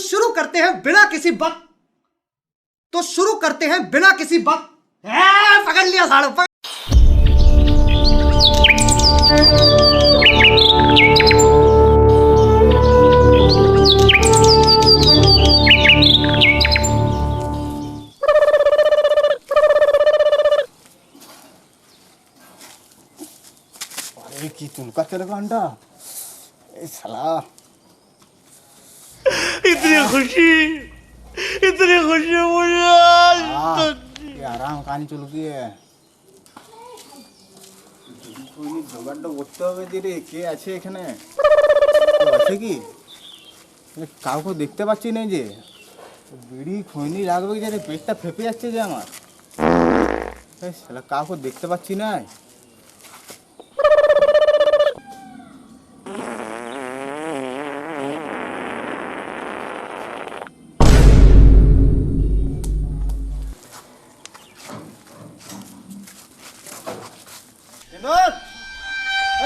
शुरू करते हैं बिना किसी वक्त। तो शुरू करते हैं बिना किसी वक्त। पकड़ लिया साड़ू पकड़। की तुलका को अंडा? ए, साला। इतनी खुशी इतनी खुशी मुझे आज আহ, तक কি আরাম কান চুলকিয়ে খুবই জোগাড়টা করতে হবে যে রে কে আছে এখানে কেউ আছে কি এ, কাউকে দেখতে পাচ্ছি না যে বিড়ি খৈনি রাখবে কি যে রে, পেটটা ফেপে যাচ্ছে যে আমার এই শালা কাউকে দেখতে পাচ্ছি না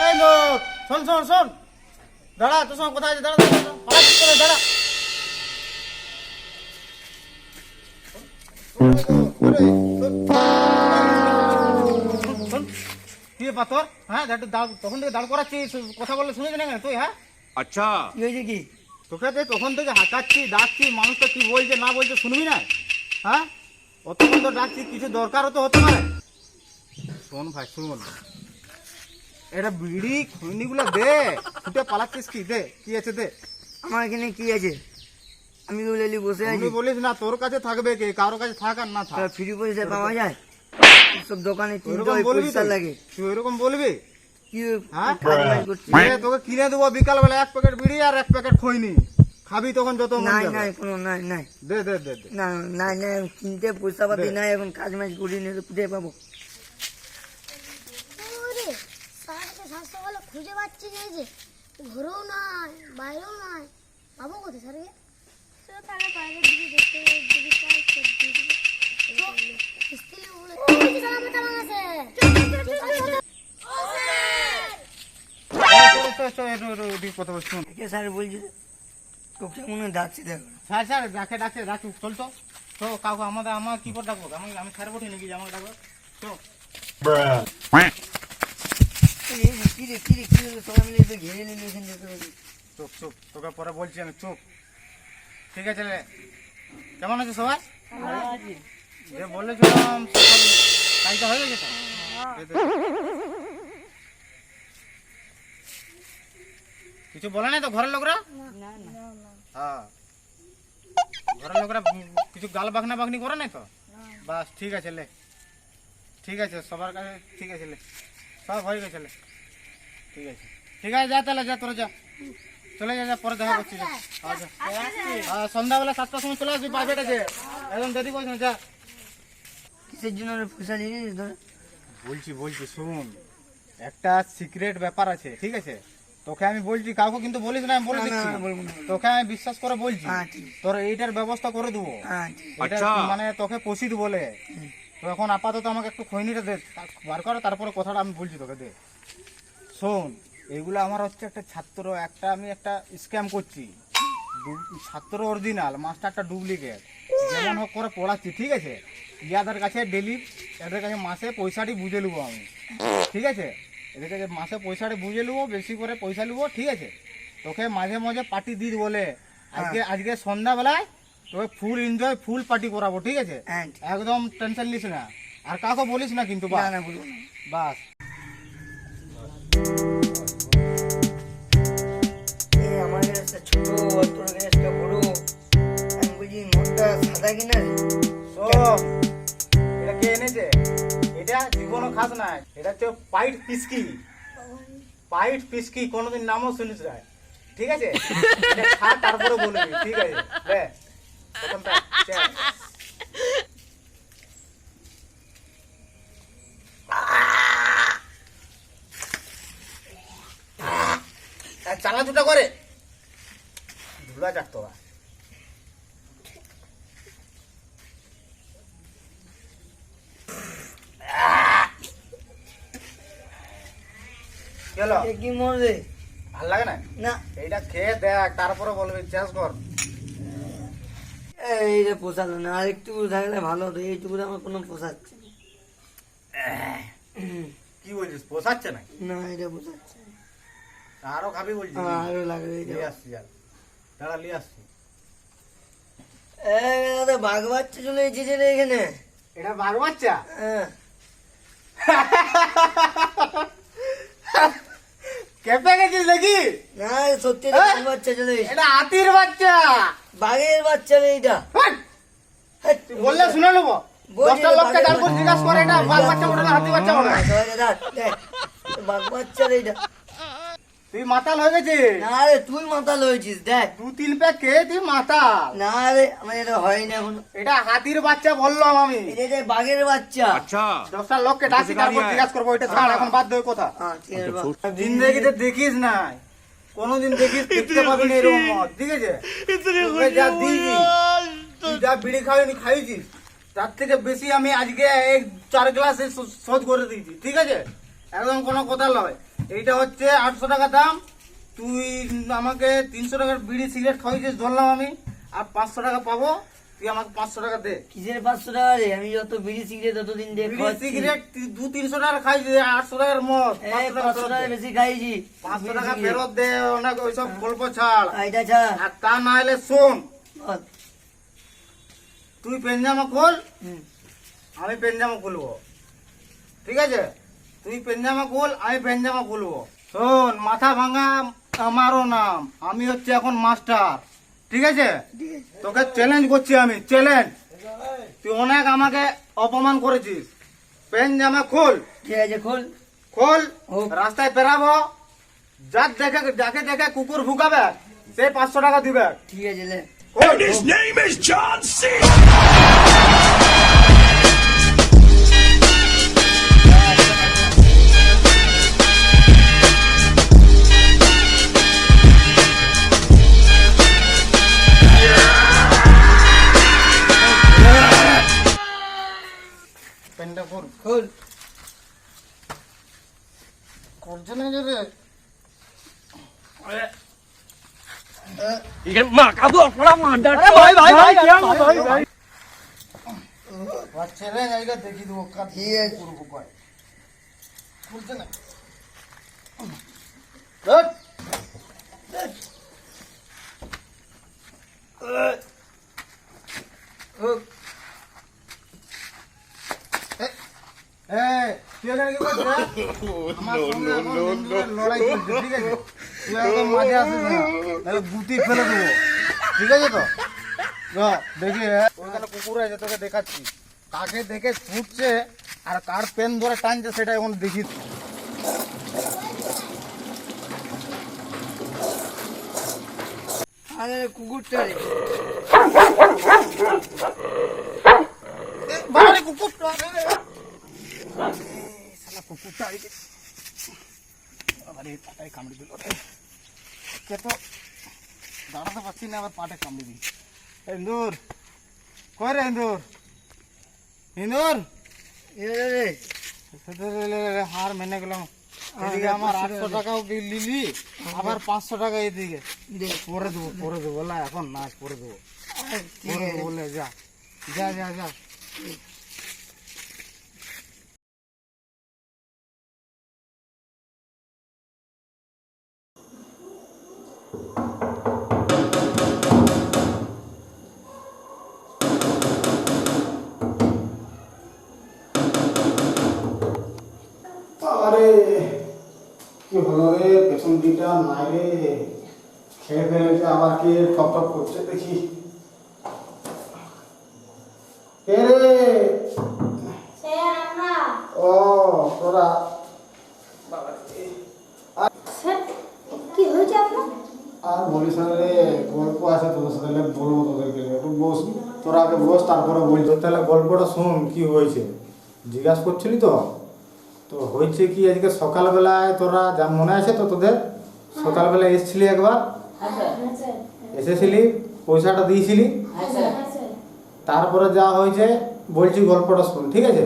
এই নোট শোন শোন শোন! দাঁড়া তোর সঙ্গে কোথায় হ্যাঁ, তখন থেকে দাঁড় করাচ্ছিস কথা বললে শুনেছি না তুই হ্যাঁ? আচ্ছা। কি হয়েছে কি? তোকে তো তখন থেকে হাঁকাচ্ছি ডাকছি মানুষটা কি বলছে না বলছে শুনবি না? হ্যাঁ? অত তো ডাকছি কিছু দরকারও তো হতে পারে। শোন ভাই শোন। এটা বিড়ি খৈনিগুলো দে ছুটে পালাচ্ছিস কি? দে কি আছে দে। আমার এখানে কি আছে? আমি বলে বসে আছি। বলিস না তোর কাছে থাকবে কে? কারোর কাছে থাক আর না থাক। ফ্রি পয়সা পাওয়া যায়? সব দোকানে পয়সা? লাগে। তুই ওইরকম বলবি? কি হ্যাঁ? তোকে কিনে দেবো বিকাল বেলা এক প্যাকেট বিড়ি আর এক প্যাকেট খৈনি। খাবি তখন যত নাই নাই কোনো নাই নাই। দে দে দে না নাই নাই কিনতে পয়সা পাতি। নাই এখন কাজ মাজ করি নিয়ে কোথায় পাবো ওরে সারাটা স্বাস্থ্য ভালো খুঁজে পাচ্ছি না যে। ঘরেও নাই বাইরেও নাই। পাবো কোথায়? স্যারকে সে বাইরের দিকে দেখতে স্যার বলছি তোকে মনে ডাকছি দেখো। স্যার স্যার ডাকে ডাকে ডাকে চল তো। তো কাউকে আমাদের আমার কি করে ডাকবো আমি আমি স্যার বটি নাকি আমাকে ডাকবো তো চুপ চুপ তোকে পরে বলছি আমি চুপ ঠিক আছে কেমন আছে সবাই? যে বলেছিলাম কাজটা হয়ে গেছে তো। কিছু বলে নাই তো ঘরের লোকরা? হ্যাঁ। ঘরের লোকরা কিছু গাল বাগনা বাগনি করে নাই তো? বাস ঠিক আছে লে। ঠিক আছে সবার কাছে ঠিক আছে লে। সব হয়ে গেছে লে। ঠিক আছে। ঠিক আছে যা তাহলে যা তোরা যা। চলে যা যা পরে দেখা করছি যা। আচ্ছা সন্ধ্যাবেলা সাতটার সময় চলে আসবি প্রাইভেট আছে একদম দেরি করিস না যা। কিসের জন্য পয়সা নিয়ে নিস বলছি বলছি শুন একটা সিক্রেট ব্যাপার আছে ঠিক আছে? তোকে আমি বলছি কাউকে কিন্তু বলিস না আমি বলে দিচ্ছি। তোকে আমি বিশ্বাস করে বলছি। হ্যাঁ, তোর এইটার ব্যবস্থা করে দেবো। হ্যাঁ এটা মানে তোকে পশিত বলে। তো এখন আপাতত আমাকে একটু খৈনিটা দে বার করে তারপরে কথাটা আমি বলছি তোকে দে। শোন এগুলো আমার হচ্ছে একটা ছাত্র একটা আমি একটা স্ক্যাম করছি। ছাত্র অরিজিনাল মাস্টারটা ডুপ্লিকেট যেমন হোক করে পড়াচ্ছি ঠিক আছে? ইয়াদের কাছে ডেলি এদের কাছে মাসে পয়সাটি বুঝে নেব আমি। ঠিক আছে? এদের কাছে মাসে পয়সাটি বুঝে নেব বেশি করে পয়সা নেব ঠিক আছে? তোকে মাঝে মাঝে পার্টি দিই বলে। আজকে আজকে সন্ধ্যাবেলায় তোকে ফুল এনজয় ফুল পার্টি করাবো ঠিক আছে? হ্যাঁ। একদম টেনশন নিস না। আর কাউকে বলিস না কিন্তু বাস। আমার গ্যাসটা ছোট আর তোর গ্যাসটা বড় আমি বলছি মদটা সাদা কিনা? রে এটা কে এনেছে? এটা জীবনও খাস না এটা হচ্ছে পাইট পিসকি। পাইট পিসকি কোনোদিন নামও শুনিস না। ঠিক আছে? খা তারপরে বলবি ঠিক আছে? লে প্রথমটা চল। আর চালা দুটা করে। ধুলা যাক তোরা। কি ভালো লাগে না? না। এইটা খেয়ে দেখ তারপরে বলবি চেস কর। এইটা পোষালো না আর একটু থাকলে ভালো হতো এইটুকু আমার কোনো পোষাচ্ছে না। কি বলছিস পোষাচ্ছে না না এটা পোষাচ্ছে। আরও খাবি আমার আরও লাগবে নিয়ে আসছি আর দাঁড়া নিয়ে আসছি বাঘ বাচ্চা চলে এসেছে রে এখানে এটা বাঘ বাচ্চা হ্যাঁ কেঁপে গেছিস নাকি না সত্যি বাঘ বাচ্চা চলে এটা হাতির বাচ্চা বাঘের বাচ্চা রে এটা বললে শুনে নেব বলছি দশটা লোককে বাঘের তারপর জিজ্ঞাসা করে এটা বাঘ বাচ্চা বলে না হাতি বাচ্চা বলে হ্যাঁ, সবাইকে দেখ, দেখ, বাঘ বাচ্চা রে এটা তুই মাতাল হয়ে গেছিস? না রে তুই মাতাল হয়েছিস দেখ। দু তিন প্যাক খেয়ে তুই মাতাল। না রে আমার এটা হয় এখন। এটা হাতির বাচ্চা বললাম আমি। এটা বাঘের বাচ্চা। আচ্ছা। দশটা লোককে ডাকি তারপর জিজ্ঞাস করব এটা ছাড় এখন বাদ দেবে কথা। হ্যাঁ, জিন্দগিতে দেখিস না কোনদিন দেখিস দেখতে পাবি না এরকম মদ ঠিক আছে? যা দিয়েছিস যা বিড়ি খাওয়ানি খাইছিস তার থেকে বেশি আমি আজকে এক চার গ্লাসে শোধ করে দিয়েছি ঠিক আছে? একদম কোনো কথা নয় এইটা হচ্ছে আটশো টাকা দাম। তুই আমাকে তিনশো টাকার বিড়ি সিগারেট খাওয়াইছিস ধরলাম আমি আর পাঁচশো টাকা পাবো তুই আমাকে পাঁচশো টাকা দে। কিসের পাঁচশো টাকা রে? আমি যত বিড়ি সিগারেট ততদিন দিয়ে বিড়ি সিগারেট দু তিনশো টাকা খাইছিস আটশো টাকার মদ পাঁচশো টাকা। বেশি খাইছি। পাঁচশো টাকা ফেরত দে অনেক ওইসব গল্প ছাড়। আর এটা ছাড়া। আর তা না হলে শোন। তুই পেনজামা খোল। আমি পেনজামা খুলবো। ঠিক আছে? তুই পেনজামা খুল আমি পেনজামা খুলবো। শোন মাথা ভাঙা আমারও নাম আমি হচ্ছে এখন মাস্টার। ঠিক আছে? তোকে চ্যালেঞ্জ করছি আমি চ্যালেঞ্জ তুই অনেক আমাকে অপমান করেছিস। পেন জামা খোল। ঠিক আছে খোল? খোল রাস্তায় বেরাবো যার দেখে যাকে দেখে কুকুর ভুকাবে সে পাঁচশো টাকা দিবে। ঠিক আছে লে খোল His name is John C. পেনটা খোল খোল করছে না যে রে Ikan mak kamu orang mandar. Challenge আজকে দেখি দেবো কাজ ঠিক আছে করব কয় খুলছে না ধর। হোক। এই, তুই এখানে কি করছিস, হ্যাঁ? আমার সঙ্গে এখন বন্ধুদের লড়াই চলছে, ঠিক আছে? তুই একদম মাঝে আসিস না, নাহলে ফেলে দেবো। ঠিক আছে তো? দেখি কুকুর আছে তোকে দেখাচ্ছি। কাকে দেখে ছুটছে আর কার পেন ধরে টানছে সেটা এখন দেখি আরে কুকুরটা রে। ইন্দুর কই রে হার মেনে গেলাম এদিকে আমার আটশো টাকাও নিলি আবার পাঁচশো টাকা এদিকে পরে দেবো পরে দেবো বলা এখন না পরে পরে দেবো বলে যা যা যা যা কি হলো রে পেছন দিকটা নাই রে। খেয়ে ফেলেছে আবার কে ঠপ ঠপ করছে দেখি। কে রে? ও তোরা। আর বলিস না রে গল্প আছে তোদের সাথে বলব তোদেরকে। একটু বস তোরা আগে বস তারপরে বলছো তাহলে গল্পটা শুন কি হয়েছে। জিজ্ঞাসা করছিলি তো? তো হয়েছে কি আজকে সকালবেলায় তোরা যা মনে আছে তো তোদের? সকালবেলায় এসেছিলি একবার? এসেছিলি পয়সাটা দিয়েছিলি? তারপরে যা হয়েছে বলছি গল্পটা শুন ঠিক আছে?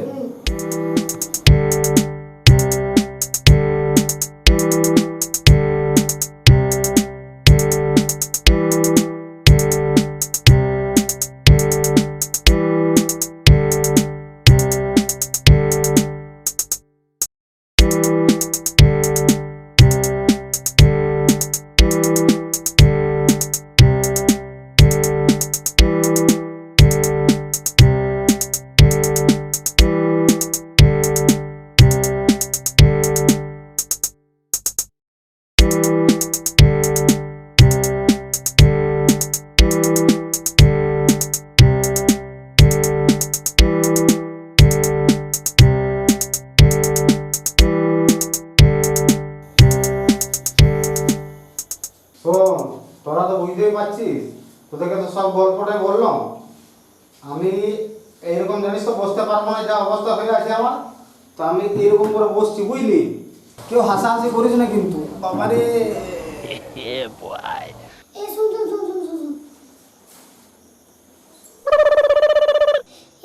অবস্থা হয়ে আছে আমার। তো আমি এরকম করে বসছি বুঝলি? কেউ হাসাহাসি করিস না কিন্তু। বাবারে। এ শুন শুন শুন শুন শুন শুন।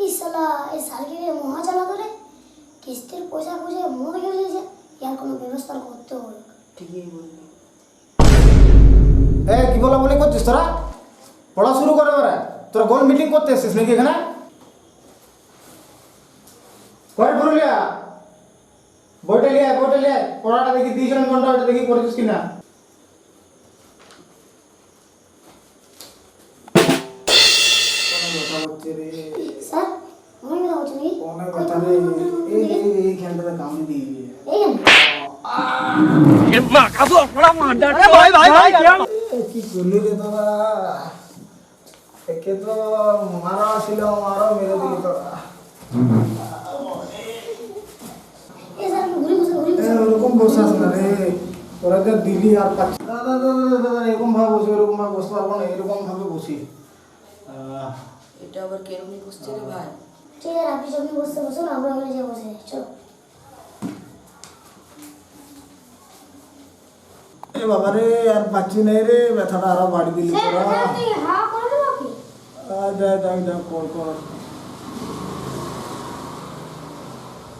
এই শালা এই সালগিরে মহা জ্বালা ধরে কিস্তির পয়সা খুঁজে মরে গেছে ইয়ার কোনো ব্যবস্থা করতে হবে। এ কি বলা বলে করছিস তোরা? পড়া শুরু করে এবারে। তোরা গোল মিটিং করতে এসেছিস নাকি এখানে? ঘরে পুরুলিয়া বইটা লিয়া বইটা লিয়া পড়াটা দেখি দিয়েছিলাম কোনটা ওটা দেখি পড়েছিস কিনা? কি করলি রে তোরা? একে তো মারা ছিল মারো মেরে দিলি তোরা। ঘুরে বসে ওরকম বসাস না রে? তোরা যা দিলি আর পাচ্ছি দাদা দাদা দাদা দাদা এরকম ভাবে বসি এরকম ভাবে বসতে পারব না এরকম ভাবে বসি। এটা আবার কেরমনি বসছে রে ভাই? ঠিক আছে আপনি সবই বসতে বসুন আমরা ওখানে যেয়ে বসে চলো। এ বাবা রে আর পাচ্ছি নাই রে ব্যথাটা আরও বাড়ি দিলি তোরা। স্যার, আপনি হা করে দেবো কি? আহ, যা যা যা কর কর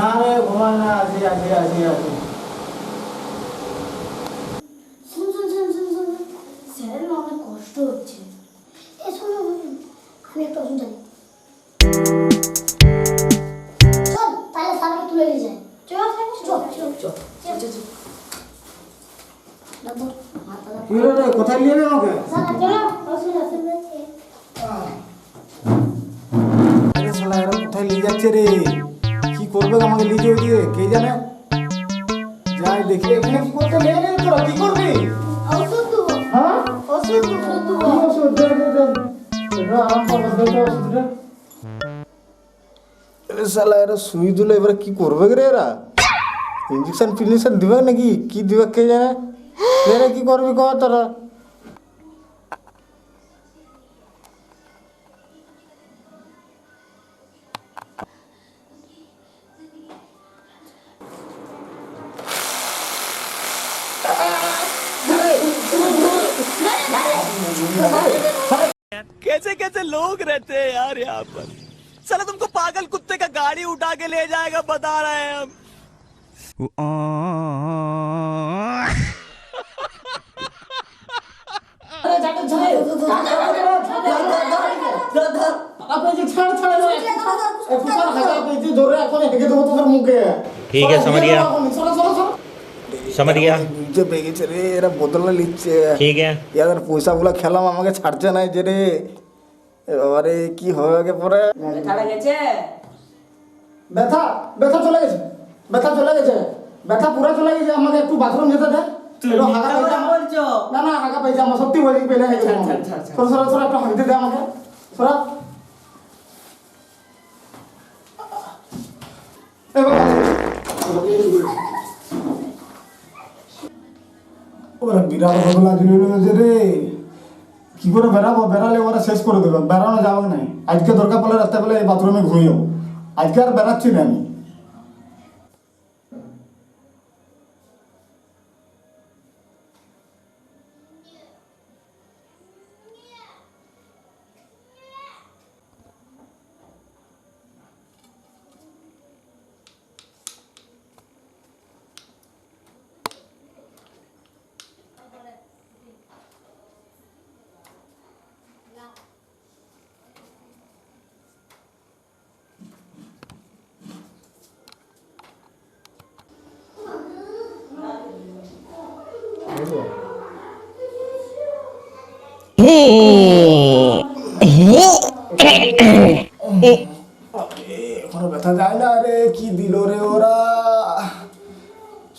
না রে ঘুমায় না আছি আছি আছি শুন শুন শুন শুন শুন। স্যারের অনেক কষ্ট হচ্ছে। এ শোনো শুনুন, আমি একটা ওষুধ শালা, এরা সুই দিলে, এবারে কি করবে রে এরা? ইঞ্জেকশন ফিনজেকশন দিবে নাকি? কি দিবে কে জানে? এরা কি করবি কর তোরা लोग रहते हैं यार यहाँ पर साला तुमको पागल कुत्ते का गाड़ी उठा के ले जाएगा बता रहे हैं हम ঠিক আছে समझ गया समझ गया নিচে পেয়ে রে এরা বদলা নিচ্ছে ठीक है ইয়াদের পয়সাগুলো খেলাম আমাকে ছাড়ছে না যে রে এবারে কি হবে আগে পরে? ছাড়া গেছে ব্যথা ব্যথা চলে গেছে ব্যথা চলে গেছে ব্যথা পুরো চলে গেছে আমাকে একটু বাথরুম যেতে দে। না না হাগা পায়জামা সত্যি পেলে গেছে সরা সরা সরা একটু হাগতে দে আমাকে। সরা। এবার ওরা বিরাট বদলা দিল রে। কি করে বেড়াবো? বেড়ালে ওরা শেষ করে দেবে বেড়ানো যাবে নাই। আজকে দরকার পড়লে রাস্তা পেলে এই বাথরুমে ঘুমিয়ে আজকে আর বেড়াচ্ছি না আমি।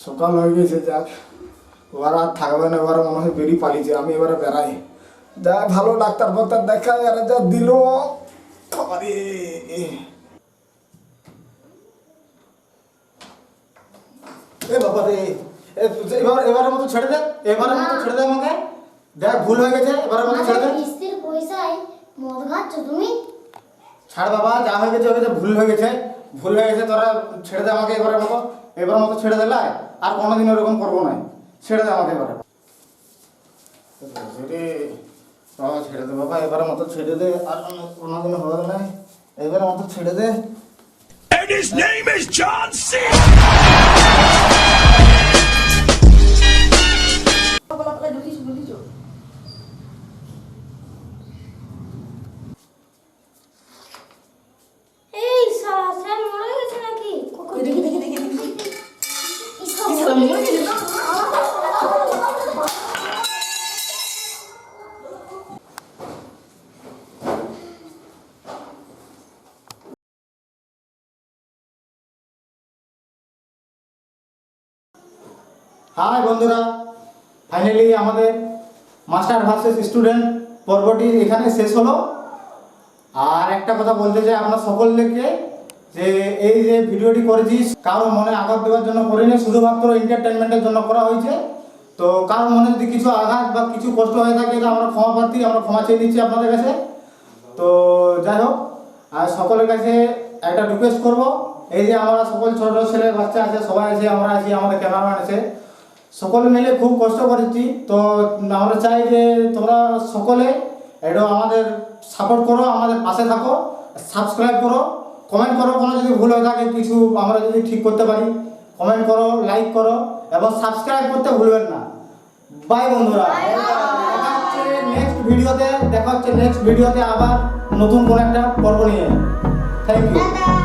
সকাল হয়ে গেছে, যাক। ওরা আর থাকবে না, এবার মনে হয় বেরিয়ে পালিয়েছে, আমি এবারে বেড়াই। যা, ভালো ডাক্তার ফাক্তার দেখায় আর যা দিল। এ বাবা রে এবার, এবারের মতো ছেড়ে দে, এবারের মতো ছেড়ে দে আমাকে। দেখ ভুল হয়ে গেছে এবারের মতো ছেড়ে দে। কিস্তির পয়সায় মদ খাচ্ছ তুমি? ছাড় বাবা যা হয়ে গেছে হয়ে গেছে ভুল হয়ে গেছে। ভুল হয়ে গেছে তোরা ছেড়ে দে আমাকে এবারের মতো এবার মতো ছেড়ে দিলে আর কোনোদিন ওরকম করব না। ছেড়ে দে আমাকে এবারে। বাবা ছেড়ে দে বাবা এবারের মতো ছেড়ে দে আর কোনোদিন হবে না। এবারের মতো ছেড়ে দে। And his name is John C. Hi বন্ধুরা ফাইনালি আমাদের মাস্টার ভার্সেস স্টুডেন্ট পর্বটি এখানে শেষ হলো। আর একটা কথা বলতে চাই আপনার সকলকে, যে এই যে ভিডিওটি করেছি, কারও মনে আঘাত দেওয়ার জন্য করিনি, শুধুমাত্র এন্টারটেনমেন্টের জন্য করা হয়েছে। তো কারও মনে যদি কিছু আঘাত বা কিছু কষ্ট হয়ে থাকে, তো আমরা ক্ষমা প্রার্থী, আমরা ক্ষমা চেয়ে নিচ্ছি আপনাদের কাছে। তো যাই হোক, আর সকলের কাছে একটা রিকোয়েস্ট করব, এই যে আমরা সকল ছোট ছেলে বাচ্চা আছে, সবাই আছে, আমরা আছি, আমাদের ক্যামেরাম্যান আছে। সকলে মিলে খুব কষ্ট করেছি। তো আমরা চাই যে তোমরা সকলে এটা আমাদের সাপোর্ট করো আমাদের পাশে থাকো সাবস্ক্রাইব করো। কমেন্ট করো কোনো যদি ভুল হয়ে থাকে কিছু আমরা যদি ঠিক করতে পারি কমেন্ট করো লাইক করো এবং সাবস্ক্রাইব করতে ভুলবেন না। বাই বন্ধুরা। দেখা হচ্ছে নেক্সট ভিডিওতে দেখা হচ্ছে নেক্সট ভিডিওতে আবার নতুন কোনো একটা পর্ব নিয়ে। Thank you